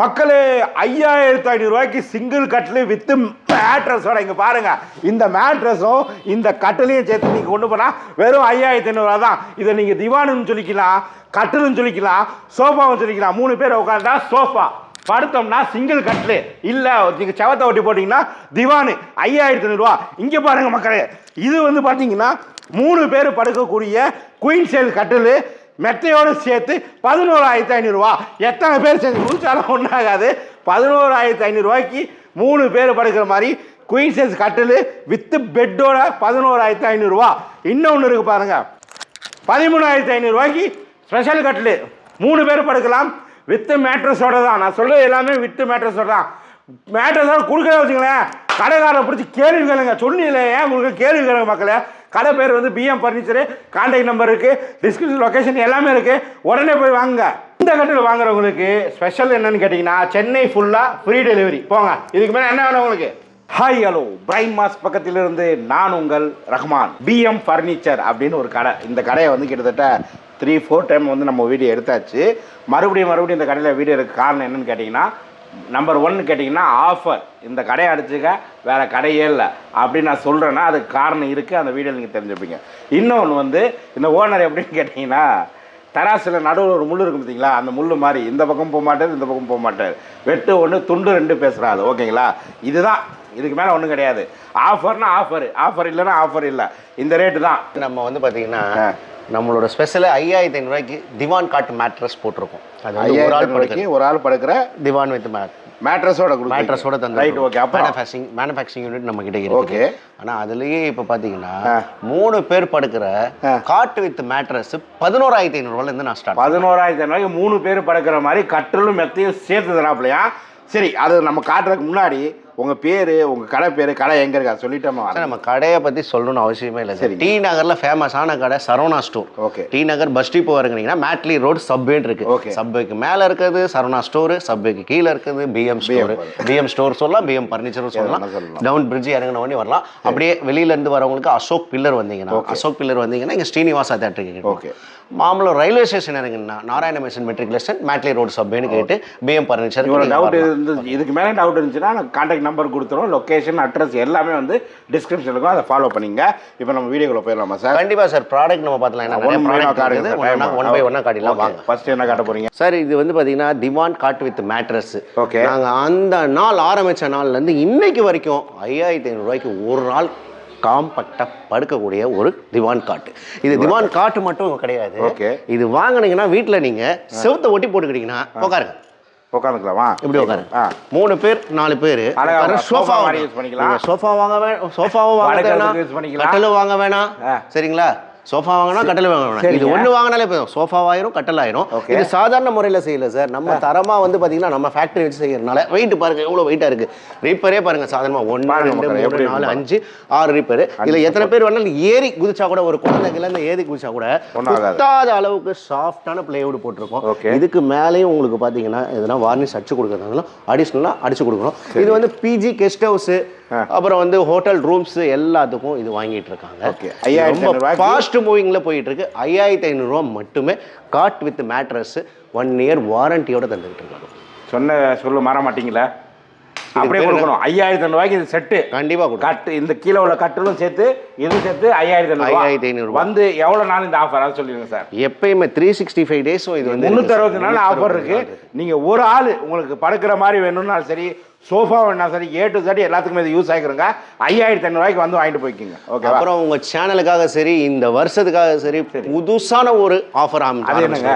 மக்களே ஐயாயிரத்து ஐநூறு ரூபாய்க்கு சிங்கிள் கட்டில் வித்து மேட்ரஸோட இங்க பாருங்க. இந்த மேட்ரஸும் இந்த கட்டிலையும் சேர்த்து நீங்க கொண்டு போனா வெறும் ஐயாயிரத்தி ஐநூறுரூவா தான் இதை நீங்க திவானுன்னு சொல்லிக்கலாம் கட்டிலுன்னு சொல்லிக்கலாம் சோஃபாவும் சொல்லிக்கலாம். மூணு பேர் உட்காந்தா சோஃபா. படுத்தோம்னா சிங்கிள் கட்டில் இல்லை நீங்கள் செவத்தை ஒட்டி போட்டிங்கன்னா திவானு ஐயாயிரத்தி ஐநூறுரூவா இங்கே பாருங்க மக்களே இது வந்து பார்த்தீங்கன்னா மூணு பேர் படுக்கக்கூடிய குயின் சேல் கட்டில் மெத்தையோடு சேர்த்து பதினோராயிரத்தி ஐநூறுரூவா எத்தனை பேர் சேர்ந்து முடிச்சாலும் ஒன்றாகாது. பதினோராயிரத்தி ஐநூறுரூவாய்க்கு மூணு பேர் படுக்கிற மாதிரி குயின் சைஸ் கட்டில் வித்து பெட்டோட பதினோராயிரத்தி ஐநூறுரூவா இன்னொன்று இருக்குது பாருங்கள் பதிமூணாயிரத்தி ஐநூறுரூவாய்க்கு ஸ்பெஷல் கட்டில். மூணு பேர் படுக்கலாம். வித்து மேட்ரஸோட தான். நான் சொல்கிறது எல்லாமே வித்து மேட்ரஸோட தான். மேட்ரஸோட கொடுக்கல வச்சுங்களேன் கடைக்காரரை பிடிச்சி கேள்வி கேளுங்க. சொன்னீங்களே ஏன் உங்களுக்கு கேள்வி கேளுங்க மக்களே? கடை பேர் வந்து பிஎம் ஃபர்னிச்சரு கான்டாக்ட் நம்பர் இருக்குது டிஸ்கிரிப்ஷன் லொக்கேஷன் எல்லாமே இருக்குது உடனே போய் வாங்குங்க. இந்த கட்டில் வாங்குறவங்களுக்கு ஸ்பெஷல் என்னன்னு கேட்டிங்கன்னா சென்னை ஃபுல்லாக ஃப்ரீ டெலிவரி போங்க. இதுக்கு மேலே என்ன வேணும் உங்களுக்கு? ஹாய் ஹலோ பிரைம் மாஸ் பக்கத்திலிருந்து நான் உங்கள் ரஹ்மான். பிஎம் ஃபர்னிச்சர் அப்படின்னு ஒரு கடை. இந்த கடையை வந்து கிட்டத்தட்ட த்ரீ ஃபோர் டைம் வந்து நம்ம வீடியோ எடுத்தாச்சு. மறுபடியும் மறுபடியும் இந்த கடையில் வீடியோ இருக்க காரணம் என்னன்னு கேட்டிங்கன்னா நம்பர் ஒன்னு கேட்டிங்கன்னா ஆஃபர் இந்த கடையை அடிச்சுக்க வேறு கடையே இல்லை. அப்படின்னு நான் சொல்கிறேன்னா அதுக்கு காரணம் இருக்குது அந்த வீடியோ நீங்கள் தெரிஞ்சுப்பீங்க. இன்னொன்று வந்து இந்த ஓனர் எப்படின்னு கேட்டிங்கன்னா தராசில் நடுவில் ஒரு முள் இருக்கும் பார்த்தீங்களா அந்த முள் மாதிரி. இந்த பக்கம் போக மாட்டார் இந்த பக்கம் போக மாட்டார். வெட்டு ஒன்று துண்டு ரெண்டு பேசுகிறாரு ஓகேங்களா இதுதான். இதுக்கு மேலே ஒன்றும் கிடையாது. ஆஃபர்னா ஆஃபர் ஆஃபர் இல்லைன்னா ஆஃபர் இல்லை. இந்த ரேட்டு தான். நம்ம வந்து பார்த்தீங்கன்னா. நம்மளோட ஸ்பெஷல் ஐயாயிரத்தி ஐநூறுரூவாய்க்கு திவான் காட் மேட்ரஸ் போட்டிருக்கோம் அது ஒரு ஆள் ரூபாய்க்கு ஒரு ஆள் படுக்கிற திவான் வித் மேட் மேட்ரஸோட மேட்ரஸோட தந்து ரைட் ஓகே அப்போ மேனுஃபேக்சரிங் மேனுஃபேக்சரிங் யூனிட் நம்ம கிட்ட இருக்கு Okay. ஆனா அதுலயே இப்ப பாத்தீங்கன்னா ஆ. மூணு பேர் படுக்கிற ஆ. காட் வித் மேட்ரஸ் பதினோராயிரத்தி ஐநூறுவால இருந்து நான் ஸ்டார்ட் பதினோராயிரத்தி ரூபாய்க்கு மூணு பேர் படுக்கிற மாதிரி கட்டிலும் மெத்தையும் சேர்த்து தராப்லையா சரி அது நம்ம காட்டுறதுக்கு முன்னாடி உங்கள் பேர் உங்கள் கடை பேர் கடை எங்கே இருக்கா? சொல்லிட்டோமா நம்ம கடையை பத்தி சொல்லணும்னு அவசியமே இல்லை சார். டி நகர்ல ஃபேமஸான கடை Saravana store okay. T Nagar bus depot இறங்குனீங்கன்னா Madley road சப்வேன்னு இருக்கு. Okay. சப்வேக்கு மேல இருக்குது சரவணா ஸ்டோர் சப்வேக்கு கீழே இருக்குது பிஎம் ஸ்டோர் பிஎம் ஸ்டோர் சொல்லலாம் பிஎம் ஃபர்னிச்சரும் சொல்லலாம். டவுன் பிரிட்ஜ் இறங்கின உடனே வரலாம். அப்படியே வெளியில இருந்து வரவங்களுக்கு அசோக் பில்லர் வந்தீங்கன்னா அசோக் பில்லர் வந்தீங்கன்னா இங்க ஸ்ரீனிவாசா தேட்டருக்கு okay. Mambalam railway station இறங்குனா Narayana mission matriculation Madley road சப்வேன்னு கேட்டு பிஎம் ஃபர்னிச்சர் இதுக்கு மேலே டவுட் இருந்துச்சுன்னா கான்டாக்ட் நம்பர் கொடுத்துரும் லொக்கேஷன் அட்ரஸ் எல்லாமே வந்து டிஸ்கிரிப்ஷன் இருக்கும். அதை ஃபாலோ பண்ணிங்க. இப்போ நம்ம வீடியோக்குள்ள போயிடலாமா சார் கண்டிப்பா சார் ப்ராடக்ட் நம்ம பார்க்கலாம் ஏன்னா நிறைய ஒன் பை ப்ராடக்ட் காட்டுங்க இருக்குது. சார் ஒன் பை ஒன்னா காட்டிலாம் வாங்க. ஃபர்ஸ்ட் என்ன காட்ட போறீங்க? சார் இது வந்து பாத்தீங்கன்னா divan cot with mattress Okay. நாங்க அந்த நாள் ஆரம்பிச்ச நாள்ல இருந்து இன்னைக்கு வரைக்கும் ஐயாயிரத்தி ஐநூறுரூவாய்க்கு ஒரு நாள் காம்பக்டா படுக்கக்கூடிய ஒரு திவான் காட்டு இது திவான் காட்டு மட்டும் கிடையாது. Okay. இது வாங்குனீங்கன்னா வீட்ல நீங்க செவுத்த ஒட்டி போட்டுக்கிட்டீங்கன்னா உட்காருங்க. உட்காந்துக்கலாமா? இப்படி உட்காருங்க ஆ. மூணு பேர் நாலு பேர். உட்கார. சோஃபா use பண்ணிக்கலாம். சோஃபா வாங்க வேணாம் சோஃபாவும் வாங்க வேணாம். use பண்ணிக்கலாம். கட்டில் வாங்க வேணாம். சரிங்களா? சோஃபா வாங்கினா கட்டில் வாங்க வேணாம் இது. ஒன்று வாங்கினாலே போதும். சோஃபா ஆயிரும் கட்டில் ஆயிரும். இது சாதாரண முறையில் செய்யல சார். நம்ம தரமா வந்து பாத்தீங்கன்னா நம்ம ஃபேக்டரி வச்சு செய்யறதுனால வெயிட் பாருங்க எவ்வளோ வெயிட்டா இருக்கு? ரிப்பரே பாருங்க சாதாரணமா ஒன்று ரெண்டு மூணு நாலு அஞ்சு ஆறு ரிப்பேர் இதுல எத்தனை பேர் வேணாலும் ஏறி குதிச்சா கூட ஒரு குழந்தைகள் இந்த ஏறி குதிச்சா கூட. குத்தாத அளவுக்கு சாஃப்டான பிளேவுட் போட்டிருக்கோம். இதுக்கு மேலேயும் உங்களுக்கு பார்த்தீங்கன்னா எதனா வார்னிஷ் அடிச்சு கொடுக்கறதுனால அடிஷ்னலாக அடிச்சு கொடுக்கணும். இது வந்து பிஜி கெஸ்ட் ஹவுஸ் அப்புறம் வந்து ஹோட்டல் ரூம்ஸ் எல்லாத்துக்கும் இது வாங்கிட்டு இருக்காங்க. Okay. 5500 ரொம்ப ஃபாஸ்ட் மூவிங்ல போயிட்டு இருக்கு. ஐயாயிரத்தி ஐநூறுரூவா மட்டுமே cot with mattress one year வாரண்டியோட தந்துகிட்டு இருக்காங்க. சொன்ன சொல்ல மற மாட்டீங்களா? அப்படியே கொடுக்கணும். ஐயாயிரத்தி ரூபாய்க்கு இது செட்டு கண்டிப்பா கொடுக்கும் கட்டு இந்த கீழே உள்ள கட்டிலும் சேர்த்து இது சேர்த்து ஐயாயிரத்தி ஐயாயிரத்தி ஐநூறு. வந்து எவ்வளவு நாள் இந்த ஆஃபர் அதை சொல்லிடுங்க சார். எப்பயுமே த்ரீ சிக்ஸ்டி ஃபைவ் டேஸும் இது வந்து முந்நூற்றி இருக்கு அறுபது நாள் ஆஃபர் இருக்கு. நீங்க ஒரு ஆள் உங்களுக்கு படுக்கிற மாதிரி வேணும்னாலும் சரி சோஃபா வேணா சரி ஏ டு சரி எல்லாத்துக்குமே இது யூஸ் ஆகிக்கிறோங்க. ஐயாயிரத்தி ஐநூறுவாய்க்கு வந்து வாங்கிட்டு போய்க்கிங்க. ஓகேவா அப்புறம் உங்க சேனலுக்காக சரி இந்த வருஷத்துக்காக சரி புதுசான ஒரு ஆஃபர் அது என்னங்க?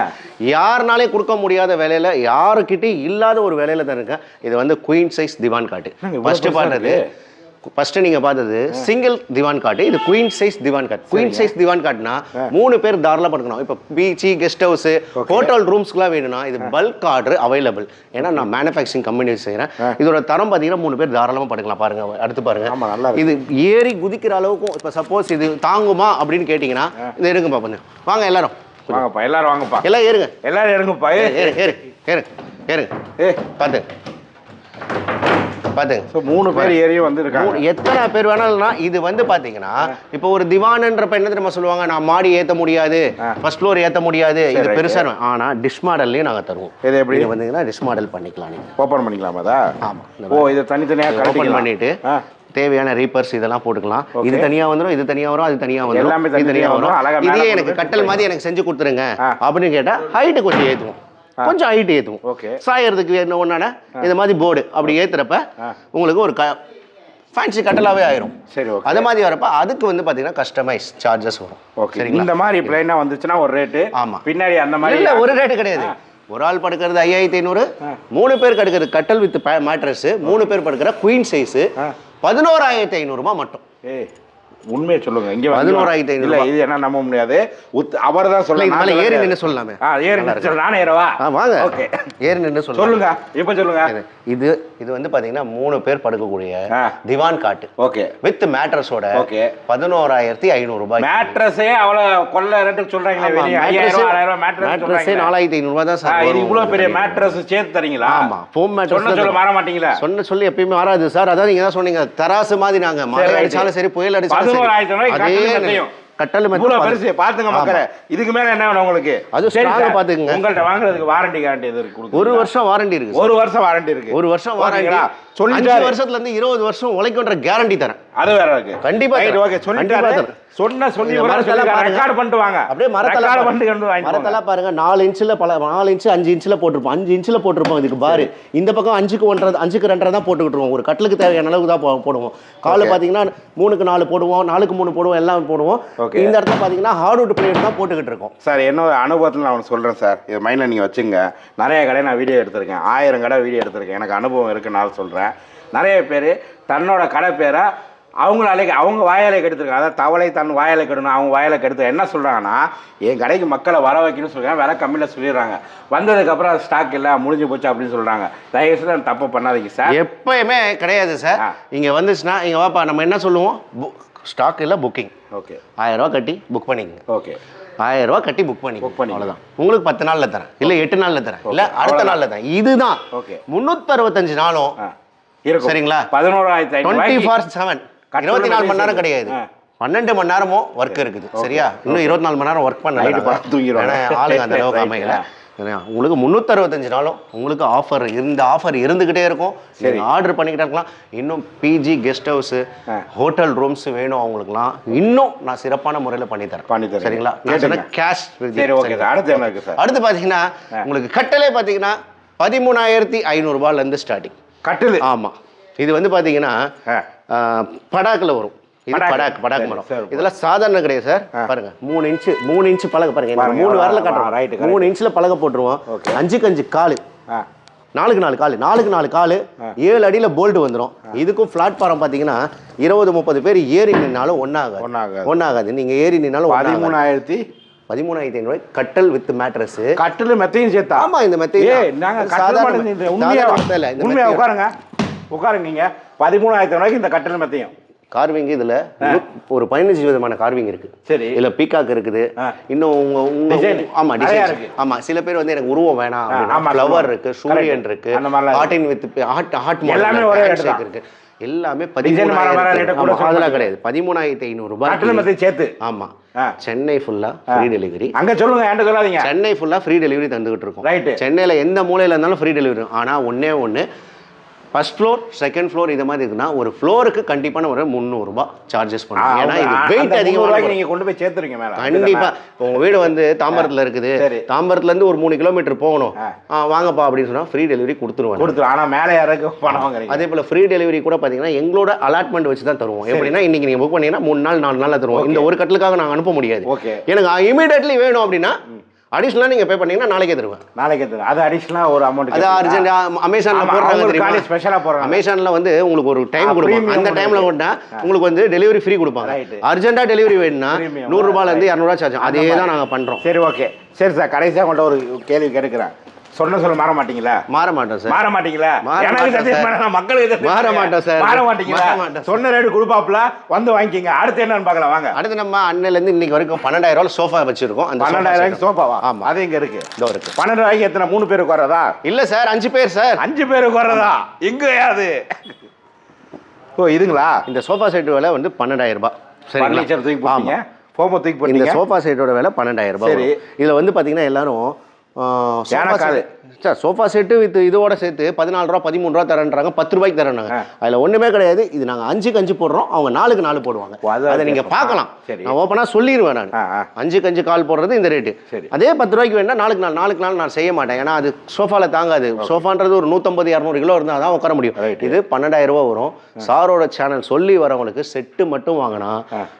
யாருனாலே கொடுக்க முடியாத விலையில யாருக்கிட்டையும் இல்லாத ஒரு விலையில தான் இருக்கு இது வந்து குயின் சைஸ் திவான் காட்டு. என்னங்க இவ்வளவு ஃபர்ஸ்ட் நீங்க பார்த்தது சிங்கிள் திவான் காட்டு இது queen size divan cot queen size divan காட்னா மூணு பேர் தாராளமா படுக்கணும். இப்போ பீச்சி கெஸ்ட் ஹவுஸ் ஹோட்டல் ரூம்ஸ்க்குலாம் வேணும்னா இது பல்க் ஆர்டர் அவைலபிள் ஏன்னா நான் மேனுஃபேக்சரிங் கம்பெனி செய்கிறேன் இதோட தரம் பார்த்தீங்கன்னா மூணு பேர் தாராளமா படுக்கலாம். பாருங்க அடுத்து பாருங்க. இது ஏறி குதிக்கிற அளவுக்கும் இப்போ சப்போஸ் இது தாங்குமா அப்படின்னு கேட்டிங்கன்னா இது இருங்கப்பா கொஞ்சம். வாங்க எல்லாரும். வாங்கப்பா எல்லாரும் வாங்கப்பா. எல்லாம் ஏறுங்க. எல்லாரும் இறங்குப்பா ஏ. ஏறு ஏறு ஏறு. ஏறுங்க ஏ. பார்த்து. பாத்துங்க. ஸோ மூணு பேர் ஏரியும் வந்து இருக்காங்க எத்தனை பேர் வேணாலும்னா இது வந்து பாத்தீங்கன்னா இப்போ ஒரு திவான்ன்றப்ப என்ன தெரியுமா சொல்லுவாங்க? நான் மாடி ஏத்த முடியாது ஃபர்ஸ்ட் ஃப்ளோர் ஏத்த முடியாது இது right. பெருசா இருக்கும். ஆனா டிஷ் மாடல்லயே நாங்க தருவோம். இது எப்படி? வந்தீங்கன்னா டிஷ் மாடல் பண்ணிக்கலாம் நீங்க ஓப்பன் பண்ணிக்கலாமா அதா ஆமா. ஓ இது தனித்தனியாக கட்டிக்கலாம் பண்ணிட்டு தேவையான ரீப்பர்ஸ் இதெல்லாம் போட்டுக்கலாம். இது. தனியா வந்துரும் இது தனியா வரும் அது தனியா வந்துரும் எல்லாமே தனியா வரும். வரும் இதே எனக்கு கட்டல் மாதிரி எனக்கு செஞ்சு கொடுத்துருங்க. அப்படின்னு கேட்டா ஹைட்டு கொஞ்சம் ஏத்துவோம். கொஞ்சம் ஹைட் ஏத்துவோம். ஓகே. சாயறதுக்கு என்ன ஒன்னான இது மாதிரி போர்டு அப்படி ஏத்துறப்ப ஆ. உங்களுக்கு ஒரு க ஃபேன்சி கட்டலாவே ஆயிரும். சரி ஓகே. அது மாதிரி வரப்ப அதுக்கு வந்து பாத்தீங்கன்னா கஸ்டமைஸ் சார்ஜஸ் வரும். ஓகே. இந்த மாதிரி பிளைனா வந்துச்சுன்னா ஒரு ரேட்டு ஆமா. பின்னாடி அந்த மாதிரி இல்ல ஒரு ரேட்டு கிடையாது. ஒரு ஆள் படுக்கிறது ஐயாயிரத்தி ஐநூறு மூணு பேர் படுக்கிறது கட்டல் வித் மேட்ரஸ் மூணு பேர் படுக்கிற குயின் சைஸ். பதினோராயிரத்தி ஐநூறுமா மட்டும். ஏய். உண்மையை சொல்லுங்க. இங்க பதினோராயிரத்தி இல்ல இது என்ன நம்ப முடியாது. அவர் தான் சொல்ல ஏறி நின்னு சொல்லலாமே ஆ ஏறி சொல்லு. நானே ஏறவா? வாங்க. ஓகே. ஏறி நின்று சொல்லுங்க சொல்லுங்க இப்ப சொல்லுங்க. இது இது வந்து பாத்தீங்கன்னா மூணு பேர் படுக்கக்கூடிய. Divan cot. ஓகே. வித் மேட்ரஸோட Okay. பதினோராயிரத்தி ஐநூறு ரூபாய் மேட்ரஸே அவ்வளவு கொள்ள ரேட்டுக்கு சொல்றாங்களே மேட்ரஸ் மேட்ரஸே நாலாயிரத்தி ஐநூறு ரூபாய் தான் சார் இது. இவ்வளவு பெரிய மேட்ரஸ் சேர்த்து தரீங்களா? ஆமா ஃபோம் சொன்ன சொல்ல மேட்ரஸ் மாற மாட்டீங்களா? சொன்ன சொல்லி எப்பயுமே மாறாது சார். அதான் நீங்க தான் சொன்னீங்க தராசு மாதிரி நாங்க மழை. அடிச்சாலும் சரி புயல் அடிச்சாலும் அதே பெருசு. பாத்துங்க மக்களே. இதுக்கு மேல என்ன வேணும் உங்களுக்கு? அது சரி strong ஆ சார், பாத்துக்குங்க. உங்கள்ட்ட வாங்குறதுக்கு வாரண்டி கேரண்டி எது இருக்கு ஒரு? வருஷம் வாரண்டி இருக்கு ஒரு வருஷம் வாரண்டி இருக்கு. ஒரு வருஷம் வாரண்டி சொல்லிட்டாரு. வருஷத்துல இருந்து இருபது வருஷம் உழைக்குன்ற கேரண்டி தரேன். அது வேற இருக்கு. கண்டிப்பா ரைட். ஓகே சொல்லிட்டாரு. சொன்ன சொல்லி. ரெக்கார்ட் பண்ணிட்டு வாங்க. அப்படியே பாருங்க. பண்ணிட்டு கொண்டு பாருங்க. நாலு இன்ச்சில் பல நாலு இன்ச்சு அஞ்சு இன்ச்சில் போட்டிருப்போம். அஞ்சு இன்ச்சில் போட்டிருப்போம் இதுக்கு பாரு. இந்த பக்கம் அஞ்சுக்கு ஒன்றரை அஞ்சுக்கு ரெண்டரை தான் போட்டுக்கிட்டுருவோம் ஒரு கட்டிலுக்கு தேவையான அளவுக்கு தான் போடுவோம். காலை பார்த்தீங்கன்னா மூணுக்கு நாலு போடுவோம் நாலுக்கு மூணு போடுவோம் எல்லாம் போடுவோம். இந்த இடத்துல பார்த்தீங்கன்னா ஹார்ட்வுட் பிளேட் தான் போட்டுக்கிட்டு இருக்கோம். சார் என்னோட அனுபவத்தில் நான் ஒன்று சொல்கிறேன் சார். இது மைண்டில் நீங்கள் வச்சுங்க. நிறைய கடை நான் வீடியோ எடுத்திருக்கேன். ஆயிரம் கடை வீடியோ எடுத்திருக்கேன். எனக்கு அனுபவம் இருக்குனால சொல்கிறேன் நிறைய பேர் தன்னோட கடை பேரை அவங்களாலே அவங்க வாயாலே கெடுத்துருக்காங்க. அதாவது தவளை தன் வாயாலே கெடணும் அவங்க வாயாலே கெடுத்து. என்ன சொல்கிறாங்கன்னா என் கடைக்கு மக்களை வர வைக்கணும்னு சொல்கிறாங்க விலை கம்மியில் சொல்லிடுறாங்க. வந்ததுக்கப்புறம் ஸ்டாக் இல்லை முடிஞ்சு போச்சு அப்படின்னு சொல்கிறாங்க தயவுசெய்து அந்த தப்பு பண்ணாதீங்க சார் எப்பயுமே கிடையாது சார். இங்க வந்துச்சுன்னா இங்க வாப்பா நம்ம என்ன சொல்லுவோம்? ஸ்டாக் இல்லை புக்கிங் ஓகே ஆயிரம் ரூபா கட்டி புக் பண்ணிக்கங்க. ஓகே ஆயிரம் ரூபா கட்டி புக் பண்ணி Book பண்ணிக்கங்க. அவ்வளவுதான். உங்களுக்கு பத்து நாள்ல தரேன். இல்ல எட்டு நாள்ல தரேன். இல்ல அடுத்த. நாள்ல தரேன். இதுதான். Okay. முன்னூத்தி அறுபத்தஞ்சு நாளும் சரிங்களா? பதினோராயிரத்தி டுவெண்ட்டி ஃபார் செவன் இருபத்தி நாலு மணி நேரம். கிடையாது. பன்னெண்டு மணி நேரமும் ஒர்க் இருக்குது. சரியா? இன்னும் இருபத்தி நாலு மணி நேரம் ஒர்க் பண்ண. ஆளுங்க அந்த அளவுக்கு. அமையல? உங்களுக்கு முந்நூற்றி அறுபத்தஞ்சு நாளும் உங்களுக்கு ஆஃபர் இந்த ஆஃபர் இருந்துகிட்டே இருக்கும். சரி. ஆர்டர் பண்ணிக்கிட்டே இருக்கலாம். இன்னும் PG guest house. Hotel rooms வேணும் அவங்களுக்குலாம் இன்னும் நான் சிறப்பான முறையில் பண்ணி தரேன். பண்ணி தரீங்க. சரிங்களா? கேட்டுங்க. கேஷ் சரி ஓகே அடுத்து என்ன இருக்குது சார் அடுத்து பார்த்தீங்கன்னா உங்களுக்கு கட்டலே பார்த்தீங்கன்னா பதிமூணாயிரத்தி ஐநூறுரூபாலேருந்து ஸ்டார்டிங் கட்டில். ஆமாம் இது வந்து பார்த்தீங்கன்னா படாக்கில் வரும். படாக் படாக் மரம். இதெல்லாம் சாதாரண கிடையாது சார். பாருங்க மூணு இன்ச்சு மூணு இன்ச்சு பலகை பாருங்க மூணு வரல காட்டுறோம். correct. மூணு இன்ச்சில் பலகை போட்டுருவோம். அஞ்சுக்கு அஞ்சு காலு. நாலுக்கு நாலு காலு நாலுக்கு நாலு காலு ஏழு அடியில் போல்ட் வந்துடும் இதுக்கும் பிளாட்ஃபாரம் பார்த்தீங்கன்னா இருபது முப்பது பேர் ஏறி நின்னாலும் ஒன்றாகாது ஒண்ணாகாது. ஒன்றாகாது நீங்கள் ஏறி நின்னாலும் பதிமூணு பதிமூணாயிரத்தி? பதிமூணாயிரத்தி ஐநூறு கட்டல் வித் மேட்ரஸ் கட்டில் மெத்தையும் சேர்த்தா? ஆமா இந்த மெத்தை ஏ நாங்க கட்டில் மாட்டேன் உண்மையா உண்மையா உட்காருங்க. உட்காருங்க நீங்க பதிமூணாயிரத்தி ரூபாய்க்கு இந்த கட்டில் மெத்தையும். கார்விங் இதுல ஒரு பதினஞ்சு விதமான கார்விங் இருக்கு. சரி. இதுல பீகாக் இருக்குது. இன்னும் உங்க உங்க. ஆமா டிசைன் இருக்கு. ஆமா சில பேர் வந்து எனக்கு உருவம் வேணாம் ஃப்ளவர். இருக்கு சூரியன். இருக்கு. ஹார்டின் வித் ஹார்ட் ஹார்ட் எல்லாமே ஒரே. இருக்கு. எல்லாமே அதெல்லாம். கிடையாது. பதிமூணாயிரத்தி ஐநூறு ரூபாய் சேர்த்து. ஆமா. சென்னை ஃபுல்லா ஃப்ரீ டெலிவரி அங்க சொல்லுங்க என்கிட்ட சொல்லாதீங்க. சென்னை ஃபுல்லா ஃப்ரீ டெலிவரி தந்துகிட்டு இருக்கோம். சென்னையில எந்த மூலையில இருந்தாலும் ஃப்ரீ டெலிவரி ஆனா ஒண்ணே ஒண்ணு ஃபர்ஸ்ட் ஃப்ளோர் செகண்ட் ஃப்ளோர் இது மாதிரி இருக்குன்னா ஒரு ஃப்ளோருக்கு கண்டிப்பான ஒரு முந்நூறுபா சார்ஜஸ் பண்ணுவோம் ஏன்னா இது வெயிட் அதிகமாக ரூபாய்க்கு நீங்க கொண்டு போய் சேர்த்துருங்க மேல. கண்டிப்பா. இப்போ உங்க வீடு வந்து தாம்பரத்துல இருக்குது. சரி. தாம்பரத்துல இருந்து ஒரு மூணு கிலோமீட்டர் போகணும். வாங்கப்பா அப்படின்னு சொன்னா ஃப்ரீ டெலிவரி கொடுத்துருவாங்க. கொடுத்துரு. ஆனா மேல யாருக்கு பணம் அதே போல ஃப்ரீ டெலிவரி கூட பாத்தீங்கன்னா எங்களோட அலாட்மெண்ட் வச்சு தான் தருவோம். எப்படின்னா இன்னைக்கு நீங்க புக் பண்ணீங்கன்னா மூணு நாள் நாலு நாள்ல தருவோம். இந்த ஒரு கட்டலுக்காக நாங்க அனுப்ப முடியாது. எனக்கு இமீடியட்லி வேணும் அப்படின்னா அடிஷனலா நீங்க பே பண்ணீங்கன்னா நாளைக்கே தருவேன். நாளைக்கு எடுத்துரு. அது அடிஷனலா ஒரு அமௌண்ட் அது அர்ஜென்ட் அமேசான்ல போடுறாங்க தெரியுமா? ஸ்பெஷலா போடுறாங்க. அமேசான்ல வந்து உங்களுக்கு ஒரு டைம் கொடுப்பாங்க. அந்த டைம்ல. கொண்டா உங்களுக்கு வந்து டெலிவரி ஃப்ரீ கொடுப்பாங்க. Right. அர்ஜென்ட்டா டெலிவரி வேணும்னா Premium. நூறு ரூபாயில இருந்து இரநூறுவா சார்ஜ் அதே. தான் நாங்க பண்றோம். சரி ஓகே சரி சார் கடைசியா கொண்ட ஒரு கேள்வி கேட்கிறேன் சொன்ன சொல்ல மாற மாட்டீங்களா? மாற மாட்டோம் சார் மாற மாட்டீங்களா? எனக்கு சார். பண்ண மக்களுக்கு மாற. மாட்டோம் சார். மாற மாட்டீங்களா? சார். சொன்ன ரேட்டு கொடுப்பாப்ல வந்து வாங்கிக்கிங்க. அடுத்து என்னன்னு பார்க்கலாம் வாங்க. அடுத்து நம்ம அன்னையில இருந்து இன்னைக்கு வரைக்கும் பன்னெண்டாயிரம் ரூபாய் சோஃபா வச்சிருக்கோம். அந்த பன்னெண்டாயிரம் ரூபாய்க்கு சோஃபாவா ஆமா. அது எங்க இருக்கு? இதோ இருக்கு. பன்னெண்டு ரூபாய்க்கு எத்தனை? மூணு பேருக்கு வர்றதா? இல்ல சார் அஞ்சு பேர் சார் அஞ்சு பேருக்கு வர்றதா? எங்க அது ஓ இதுங்களா? இந்த சோஃபா செட் விலை வந்து பன்னெண்டாயிரம் ரூபாய். ஃபர்னிச்சர் தூக்கி போட்டீங்க. ஃபோமோ தூக்கி இந்த போட்டீங்க சோஃபா செட்டோட விலை பன்னெண்டாயிரம் ரூபாய் சரி. இதுல வந்து பாத்தீங்கன்னா எல்லாரும். Sir sofa set. வித் இதோட சேர்த்து பதினாலு ரூபா பதிமூணு ரூபா தரேன்றாங்க பத்து ரூபாய்க்கு தரேன்னாங்க ஆ. அதுல ஒண்ணுமே கிடையாது. இது நாங்க அஞ்சுக்கு அஞ்சு போடுறோம் அவங்க நாலுக்கு நாலு போடுவாங்க. அது நீங்க? பார்க்கலாம். சரி. நான் ஓப்பனா சொல்லிடுவேன் நான். அஞ்சுக்கு அஞ்சு கால் போடுறது இந்த ரேட்டு. அதே பத்து ரூபாய்க்கு வேணா நாளுக்கு நாள் நாளுக்கு நாள் நான் செய்ய மாட்டேன். ஏன்னா அது சோஃபால தாங்காது. சோஃபான்றது ஒரு நூத்தம்பது இரநூறு கிலோ இருந்தா தான் உட்கார முடியும். இது பன்னெண்டாயிரம் ரூபாய் வரும். சாரோட சேனல் சொல்லி வரவங்களுக்கு செட்டு மட்டும் வாங்கினா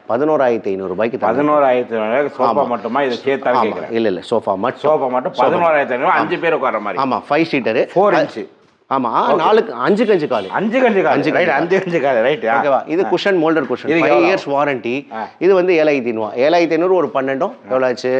பதினோராயிரத்தி ஐநூறு ரூபாய்க்கு தரேன். பதினோராயிரத்தி சோஃபா மட்டுமா? இதை கேட்குறேன் இல்ல இல்ல சோஃபா மட்டும். சோஃபா மட்டும் பதினோராயிரத்தி ஐநூறு அஞ்சு பேர் உட்கார மாதிரி. ஆமா ஃபைவ் சீட்டரு ஃபோர் இன்ச்சு ஆமா நாலுக்கு அஞ்சு காலு. அஞ்சு கஞ்சு கால் அஞ்சு ரைட் கஞ்சு அஞ்சு கஞ்சு கால். ரைட் ஓகேவா இது cushion moulder cushion five? Years warranty. இது வந்து ஏழாயிரத்தி ஐநூறு. ஏழாயிரத்தி ஐநூறு ஒரு பன்னெண்டும் எவ்வளோ ஆச்சு?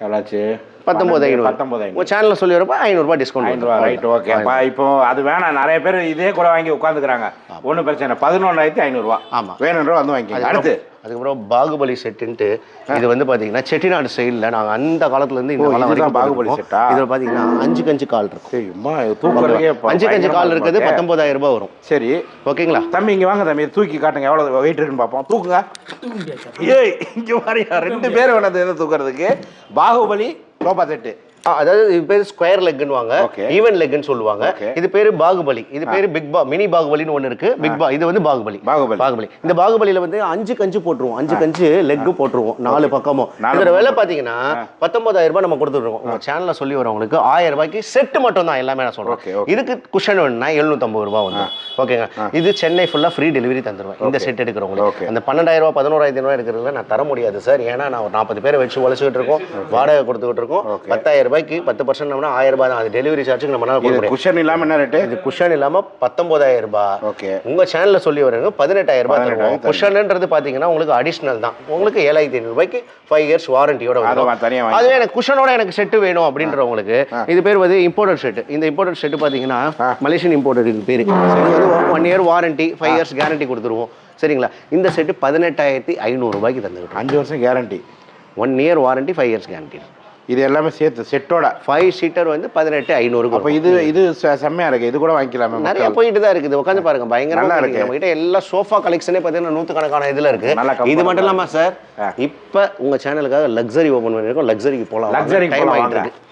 எவ்வளாச்சு? பத்தொன்பது ஐநூறு. பத்தொன்பது ஐநூறு. சேனல்ல சொல்லி வரப்ப ஐநூறுபா டிஸ்கவுண்ட் ஐநூறுவா ரைட் ஓகே அப்போ இப்போ அது வேணாம். நிறைய பேர் இதே கூட வாங்கி உட்காந்துக்கிறாங்க ஒன்றும் பிரச்சனை பதினொன்றாயிரத்தி ஐநூறுரூவா ஆமா. வேணுன்றா வந்து வாங்கிக்கோங்க. அடுத்து. அதுக்கப்புறம் பாகுபலி செட்டுன்ட்டு இது வந்து பாத்தீங்கன்னா செட்டிநாடு ஸ்டைலில் நாங்க அந்த காலத்துல இருந்து இந்த காலம் வரைக்கும் பாகுபலி. செட்டா? இதுல பாத்தீங்கன்னா அஞ்சு கஞ்சு கால் இருக்கும். அஞ்சு கஞ்சு கால் இருக்குது இருக்கு. பத்தொன்பதாயிரம் ரூபாய் வரும். சரி. ஓகேங்களா? தம்பி இங்க வாங்க தம்பி தூக்கி காட்டுங்க. எவ்வளவு வெயிட் இருக்குன்னு பார்ப்போம். தூக்குங்க. ஏய் இங்க பாருங்க ரெண்டு பேர் வேணது என்ன தூக்குறதுக்கு. Baahubali sofa set. அதாவது இது பேர் ஸ்கொயர் லெக்னு வாங்க Okay. ஈவன் லெக்னு சொல்லுவாங்க. இது பேரு பாகுபலி. இது பேரு பிக் பா மினி பாகுபலின்னு ஒன்னு இருக்கு. பிக் பா இது வந்து பாகுபலி. பாகுபலி. பாகுபலி. இந்த பாகுபலியில வந்து அஞ்சு கஞ்சு போட்டுருவோம். அஞ்சு கஞ்சு லெக் போட்டுருவோம். நாலு பக்கமும். இதோட விலை பக்கமும். பாத்தீங்கன்னா பத்தொன்பதாயிரம் ரூபாய் நம்ம கொடுத்துருக்கோம் உங்க சேனல்ல சொல்லி வரவங்களுக்கு ஆயிரம் ரூபாய்க்கு செட்டு மட்டும் தான் எல்லாமே நான் சொல்றேன். இதுக்கு குஷன் வேணும்னா எழுநூத்தம்பது ரூபாய் வந்து. ஓகேங்க இது சென்னை ஃபுல்லா ஃப்ரீ டெலிவரி தந்துருவேன். இந்த. செட். எடுக்கிறவங்களுக்கு. அந்த பன்னெண்டாயிரம் ரூபாய் பதினோராயிரத்தி ரூபாய் இருக்கிறதுல நான் தர முடியாது சார் ஏன்னா நான் ஒரு நாற்பது பேரை வச்சு உழைச்சிக்கிட்டு இருக்கோம். வாடகை கொடுத்துக்கிட்டு இருக்கோம். பத்தாயிரம் ரூபாய்க்கு பத்து பர்சன்ட் ஆயிரம் ரூபாய் தான். அது டெலிவரி சார்ஜுக்கு நம்மளால கொடுக்க முடியாது குஷன் இல்லாம என்ன ரேட்டு இது குஷன் இல்லாம பத்தொன்பதாயிரம் ரூபாய். ஓகே. உங்க சேனல்ல சொல்லி வரவங்க பதினெட்டாயிரம் ரூபாய் தருவோம். குஷன்ன்றது பாத்தீங்கன்னா உங்களுக்கு அடிஷனல் தான். உங்களுக்கு ஏழாயிரத்தி ஐநூறு ரூபாய்க்கு ஃபைவ் இயர்ஸ் வாரண்டியோட அதை வரும் அதுவே எனக்கு குஷனோட எனக்கு செட்டு வேணும் அப்படின்றவங்களுக்கு இது பேர் வந்து இம்போர்ட்டட் செட் இந்த இம்போர்ட்டட் செட் பாத்தீங்கன்னா மலேசியன் இம்போர்ட்டட் இது பேரு. One year warranty five years guarantee கொடுத்துருவோம். சரிங்களா? இந்த செட்டு பதினெட்டாயிரத்தி ஐநூறு ரூபாய்க்கு தந்துக்கிட்டோம். அஞ்சு வருஷம் guarantee one year warranty five years guarantee இது எல்லாமே சேர்த்து செட்டோட ஃபைவ் சீட்டர் வந்து பதினெட்டு ஐநூறுக்கு அப்போ இது இது செ- செம்மையா இருக்கு. இது கூட வாங்கிக்கலாமே நிறைய. போயிட்டு தான் இருக்குது. உட்காந்து பாருங்க. பயங்கரமா நல்லா இருக்கு இருக்கு. நம்ம கிட்ட எல்லா சோஃபா கலெக்ஷனே பார்த்தீங்கன்னா நூற்றுக்கணக்கான இதுல இருக்கு. இது மட்டும் இல்லாம சார். இப்ப உங்க சேனலுக்காக லக்ஸரி ஓபன் பண்ணிருக்கோம் லக்ஸரிக்கு போலாம். Luxury டைம் வாங்க. இருக்கு.